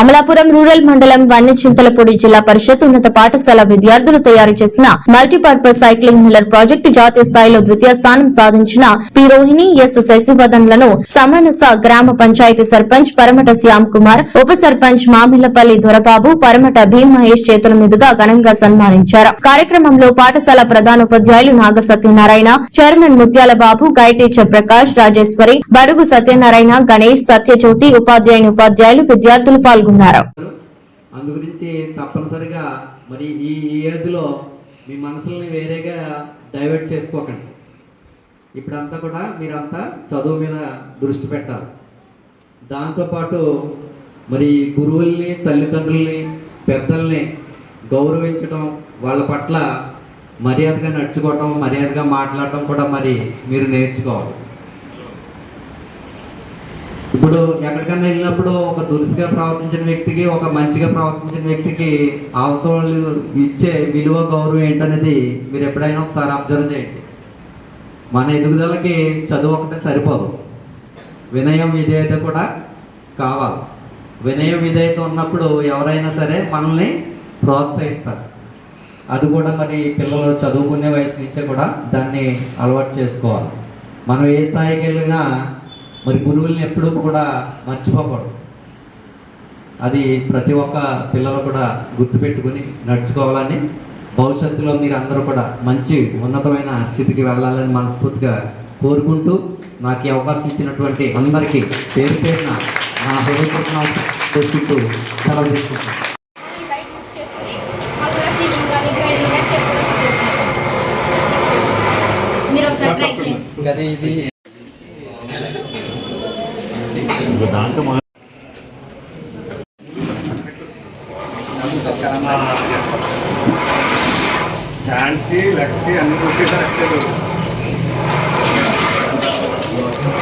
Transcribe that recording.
Amalapuram rural మండలం వన్యచింతలపూడి జిల్లా పరిషత్ ఉన్నత పాఠశాల విద్యార్థులు తయారు చేసిన మల్టీపర్పస్ సైక్లింగ్ మిల్లర్ ప్రాజెక్టు జాతీయ స్థాయిలో ద్వితీయ స్థానం సాధించిన పి రోహిణి ఎస్ శశివదన్లను సమనస గ్రామ పంచాయతీ సర్పంచ్ పరమట శ్యామ్ కుమార్ ఉప సర్పంచ్ మామిళ్ళపల్లి దొరబాబు పరమట భీమ్ మహేష్ చేతుల మీదుగా ఘనంగా సన్మానించారు. కార్యక్రమంలో పాఠశాల ప్రధానోపాధ్యాయులు Naga Satyanarayana chairman Muthyala Babu guide teacher Prakash Rajeshwari Badugu Satyanarayana Ganesh Sathya Jyothi ఉపాధ్యాయుని ఉపాధ్యాయులు విద్యార్థులు పాల్గొన్నారు. అందు గురించి తప్పనిసరిగా మరి ఈ ఏజ్లో మీ మనసుల్ని వేరేగా డైవర్ట్ చేసుకోకండి. ఇప్పుడంతా కూడా మీరంతా చదువు మీద దృష్టి పెట్టాలి. దాంతోపాటు మరి గురువుల్ని తల్లిదండ్రుల్ని పెద్దల్ని గౌరవించడం వాళ్ళ పట్ల మర్యాదగా నడుచుకోవటం మర్యాదగా మాట్లాడటం కూడా మరి మీరు నేర్చుకోవాలి. ఇప్పుడు ఎక్కడికన్నా వెళ్ళినప్పుడు ఒక దురుసుగా ప్రవర్తించిన వ్యక్తికి ఒక మంచిగా ప్రవర్తించిన వ్యక్తికి అవతలు ఇచ్చే విలువ గౌరవం ఏంటనేది మీరు ఎప్పుడైనా ఒకసారి అబ్జర్వ్ చేయండి. మన ఎదుగుదలకి చదువు ఒకటే సరిపోదు. వినయం విధేయత కూడా కావాలి. వినయం విధేయత ఉన్నప్పుడు ఎవరైనా సరే మనల్ని ప్రోత్సహిస్తారు. అది కూడా మరి పిల్లలు చదువుకునే వయసు నుంచే కూడా దాన్ని అలవాటు చేసుకోవాలి. మనం ఏ స్థాయికి వెళ్ళినా మరి గురువుల్ని ఎప్పుడూ కూడా మర్చిపోకూడదు. అది ప్రతి ఒక్క పిల్లలు కూడా గుర్తుపెట్టుకుని నడుచుకోవాలని భవిష్యత్తులో మీరు అందరూ కూడా మంచి ఉన్నతమైన స్థితికి వెళ్ళాలని మనస్ఫూర్తిగా కోరుకుంటూ నాకు ఈ అవకాశం ఇచ్చినటువంటి అందరికీ పేరు పేరున నా హృదయపూర్వక నమస్కారం చేసుకుంటూ సెలవు తీసుకుంటాను ట్రై దాంట్లో మొదలు హ్యాండ్స్కి లెగ్స్కి అన్ని ఒకేసారి